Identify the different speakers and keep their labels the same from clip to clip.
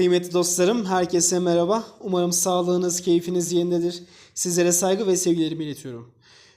Speaker 1: Kıymetli dostlarım, herkese merhaba. Umarım sağlığınız, keyfiniz yerindedir. Sizlere saygı ve sevgilerimi iletiyorum.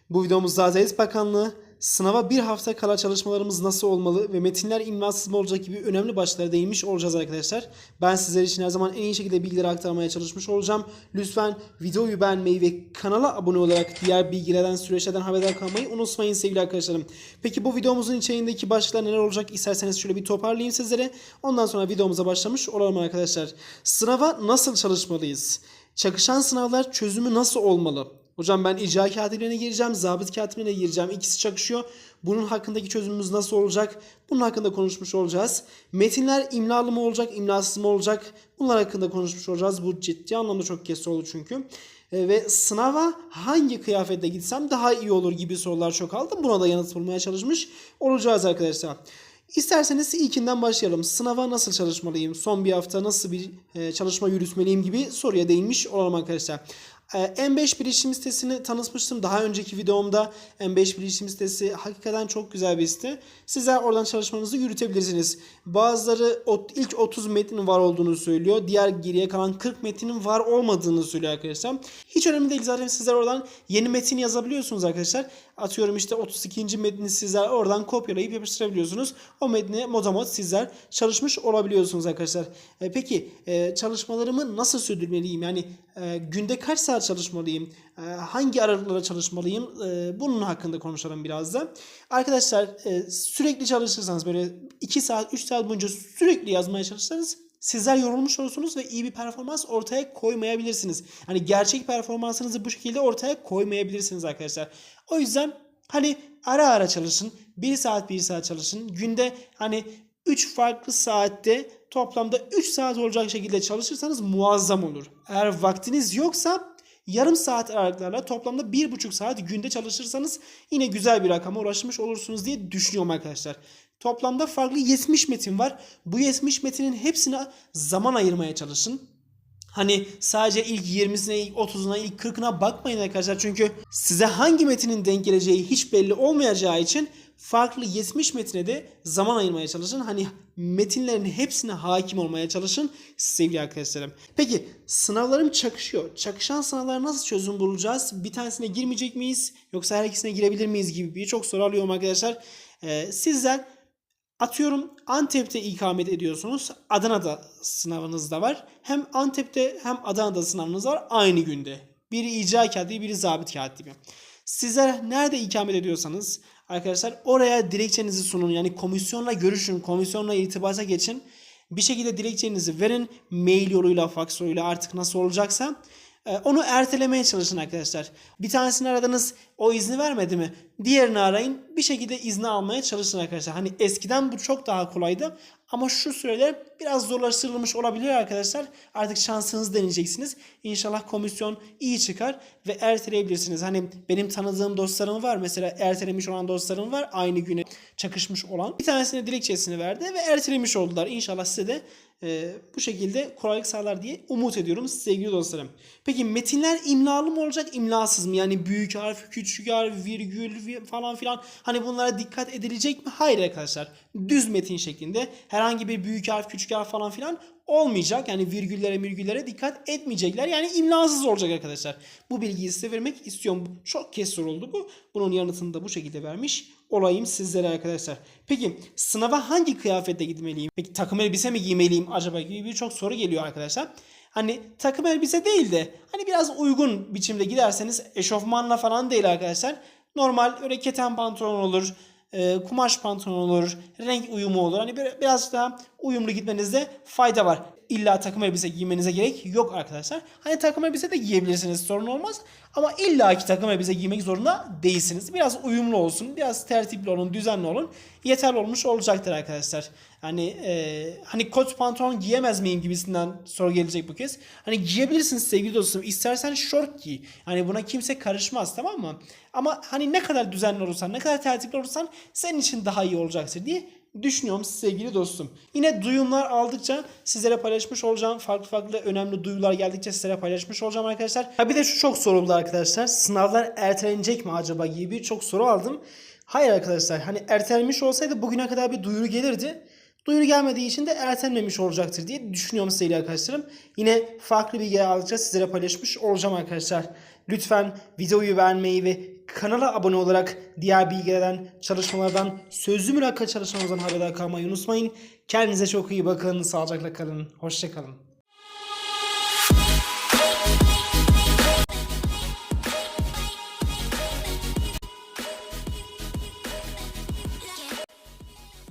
Speaker 1: Bu videomuzda Adalet Bakanlığı sınava bir hafta kala çalışmalarımız nasıl olmalı ve metinler imlasız mı olacak gibi önemli başlıklara değinmiş olacağız arkadaşlar. Ben sizler için her zaman en iyi şekilde bilgileri aktarmaya çalışmış olacağım. Lütfen videoyu beğenmeyi ve kanala abone olarak diğer bilgilerden, süreçlerden haberdar kalmayı unutmayın sevgili arkadaşlarım. Peki bu videomuzun içeriğindeki başlıklar neler olacak isterseniz şöyle bir toparlayayım sizlere. Ondan sonra videomuza başlamış olalım arkadaşlar. Sınava nasıl çalışmalıyız? Çakışan sınavlar çözümü nasıl olmalı? Hocam ben icra katipliğine gireceğim, zabıt katipliğine gireceğim. İkisi çakışıyor. Bunun hakkındaki çözümümüz nasıl olacak? Bunun hakkında konuşmuş olacağız. Metinler imlalı mı olacak, imlasız mı olacak? Bunlar hakkında konuşmuş olacağız. Bu ciddi anlamda çok kez oldu çünkü. E, ve sınava hangi kıyafetle gitsem daha iyi olur gibi sorular çok aldım. Buna da yanıt bulmaya çalışmış olacağız arkadaşlar. İsterseniz ilkinden başlayalım. Sınava nasıl çalışmalıyım? Son bir hafta nasıl bir e, çalışma yürütmeliyim gibi soruya değinmiş olalım arkadaşlar. Ee, M5 bilişim sitesini tanıtmıştım daha önceki videomda. M5 bilişim sitesi hakikaten çok güzel bir site. Sizler oradan çalışmanızı yürütebilirsiniz. Bazıları ilk 30 metnin var olduğunu söylüyor. Diğer geriye kalan 40 metnin var olmadığını söylüyor arkadaşlar. Hiç önemli değil zaten sizler oradan yeni metin yazabiliyorsunuz arkadaşlar. Atıyorum işte 32. metni sizler oradan kopyalayıp yapıştırabiliyorsunuz. O metni modamod sizler çalışmış olabiliyorsunuz arkadaşlar. E, peki e, çalışmalarımı nasıl sürdürmeliyim? Yani e, günde kaç saat çalışmalıyım? E, hangi aralıklara çalışmalıyım? Bunun hakkında konuşalım biraz da. Arkadaşlar sürekli çalışırsanız böyle 2 saat 3 saat boyunca sürekli yazmaya çalışırsanız sizler yorulmuş olursunuz ve iyi bir performans ortaya koymayabilirsiniz. Hani gerçek performansınızı bu şekilde ortaya koymayabilirsiniz arkadaşlar. O yüzden hani ara ara çalışın. 1 saat 1 saat çalışın. Günde hani 3 farklı saatte toplamda 3 saat olacak şekilde çalışırsanız muazzam olur. Eğer vaktiniz yoksa yarım saat aralıklarla toplamda 1,5 saat günde çalışırsanız yine güzel bir rakama ulaşmış olursunuz diye düşünüyorum arkadaşlar. Toplamda farklı 70 metin var. Bu 70 metinin hepsine zaman ayırmaya çalışın. Hani sadece ilk 20'sine, ilk 30'una, ilk 40'ına bakmayın arkadaşlar. Çünkü size hangi metinin denk geleceği hiç belli olmayacağı için farklı 70 metine de zaman ayırmaya çalışın. Hani metinlerin hepsine hakim olmaya çalışın sevgili arkadaşlarım. Peki sınavlarım çakışıyor. Çakışan sınavlara nasıl çözüm bulacağız? Bir tanesine girmeyecek miyiz? Yoksa her ikisine girebilir miyiz gibi birçok soru alıyorum arkadaşlar. Ee, sizler Atıyorum Antep'te ikamet ediyorsunuz. Adana'da sınavınız da var. Hem Antep'te hem Adana'da sınavınız var aynı günde. Biri icra katibi, biri zabit katibi. Sizler nerede ikamet ediyorsanız arkadaşlar oraya dilekçenizi sunun. Yani komisyonla görüşün, komisyonla irtibata geçin. Bir şekilde dilekçenizi verin. Mail yoluyla, fax yoluyla artık nasıl olacaksa. Ee, onu ertelemeye çalışın arkadaşlar. Bir tanesini aradınız o izni vermedi mi? Diğerini arayın bir şekilde izni almaya çalışın arkadaşlar. Hani eskiden bu çok daha kolaydı ama şu süreler biraz zorlaştırılmış olabilir arkadaşlar. Artık şansınızı deneyeceksiniz. İnşallah komisyon iyi çıkar ve erteleyebilirsiniz. Hani benim tanıdığım dostlarım var. Mesela ertelemiş olan dostlarım var. Aynı güne çakışmış olan. Bir tanesine dilekçesini verdi ve ertelemiş oldular. İnşallah size de e, bu şekilde kolaylık sağlar diye umut ediyorum sevgili dostlarım. Peki metinler imlalı mı olacak imlasız mı? Yani büyük harf, küçük harf, virgül falan filan. Hani bunlara dikkat edilecek mi? Hayır arkadaşlar. Düz metin şeklinde herhangi bir büyük harf, küçük harf falan filan olmayacak. Yani virgüllere virgüllere dikkat etmeyecekler. Yani imlasız olacak arkadaşlar. Bu bilgiyi size vermek istiyorum. Çok kez soruldu bu. Bunun yanıtını da bu şekilde vermiş olayım sizlere arkadaşlar. Peki sınava hangi kıyafetle gitmeliyim? Peki takım elbise mi giymeliyim acaba gibi birçok soru geliyor arkadaşlar. Hani takım elbise değil de hani biraz uygun biçimde giderseniz eşofmanla falan değil arkadaşlar. Normal öyle keten pantolon olur e, kumaş pantolon olur, renk uyumu olur. Hani biraz daha uyumlu gitmenizde fayda var. İlla takım elbise giymenize gerek yok arkadaşlar. Hani takım elbise de giyebilirsiniz sorun olmaz. Ama illa ki takım elbise giymek zorunda değilsiniz. Biraz uyumlu olsun, biraz tertipli olun, düzenli olun. Yeterli olmuş olacaktır arkadaşlar. Hani e, hani kot pantolon giyemez miyim gibisinden soru gelecek bu kez. Hani giyebilirsiniz sevgili dostum. İstersen şort giy. Hani buna kimse karışmaz tamam mı? Ama hani ne kadar düzenli olursan, ne kadar tertipli olursan senin için daha iyi olacaktır diye düşünüyorum sevgili dostum. Yine duyumlar aldıkça sizlere paylaşmış olacağım. Farklı farklı önemli duyular geldikçe sizlere paylaşmış olacağım arkadaşlar. Ha bir de şu çok soruldu arkadaşlar. Sınavlar ertelenecek mi acaba gibi birçok soru aldım. Hayır arkadaşlar hani ertelenmiş olsaydı bugüne kadar bir duyuru gelirdi. Duyuru gelmediği için de ertelenmemiş olacaktır diye düşünüyorum sevgili arkadaşlarım. Yine farklı bilgiler aldıkça sizlere paylaşmış olacağım arkadaşlar. Lütfen videoyu beğenmeyi ve kanala abone olarak diğer bilgilerden, çalışmalardan, sözlü mülakat çalışmalarımızdan haberdar kalmayı unutmayın. Kendinize çok iyi bakın, sağlıcakla kalın, hoşçakalın.